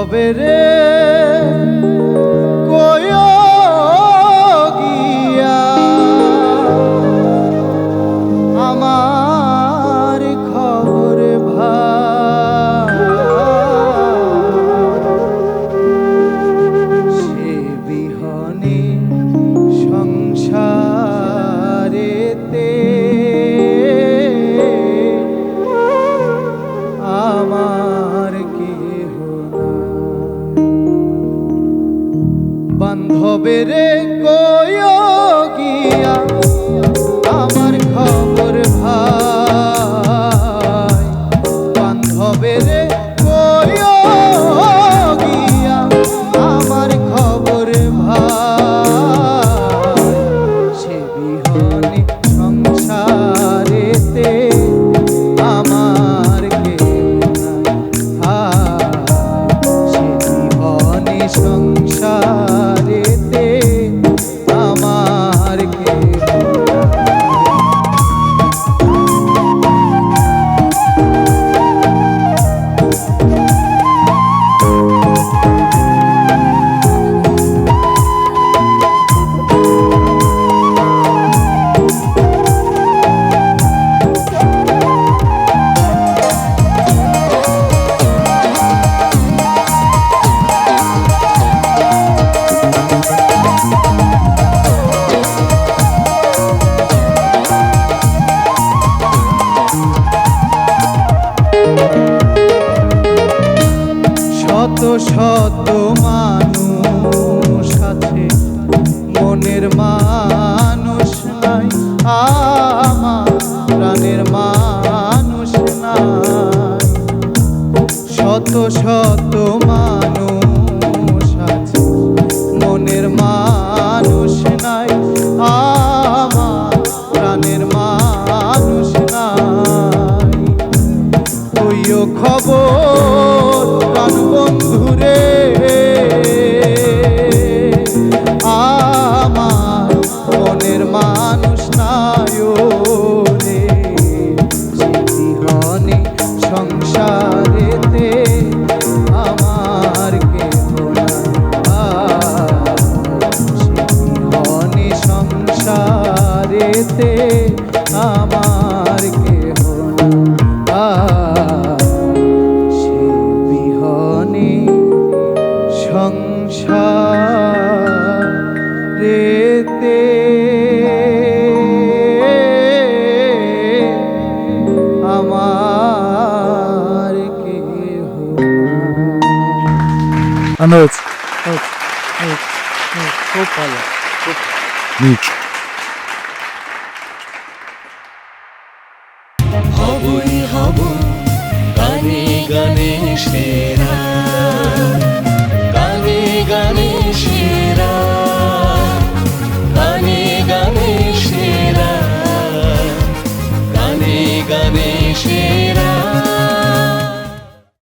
বান্ধবে রে। বান্ধবের কয় গিয়া শত মানুষ আছে, মনের মানুষ নাই, আমার প্রাণের মানুষ নাই। শত শত মানুষ আছে, মনের মানুষ নাই, আমার প্রাণের মানুষ নাই। তুইও খবর সংসারেতে আমার কেহ Anote. খুব ভালো Neat. হবই হব গানে গানে সেরা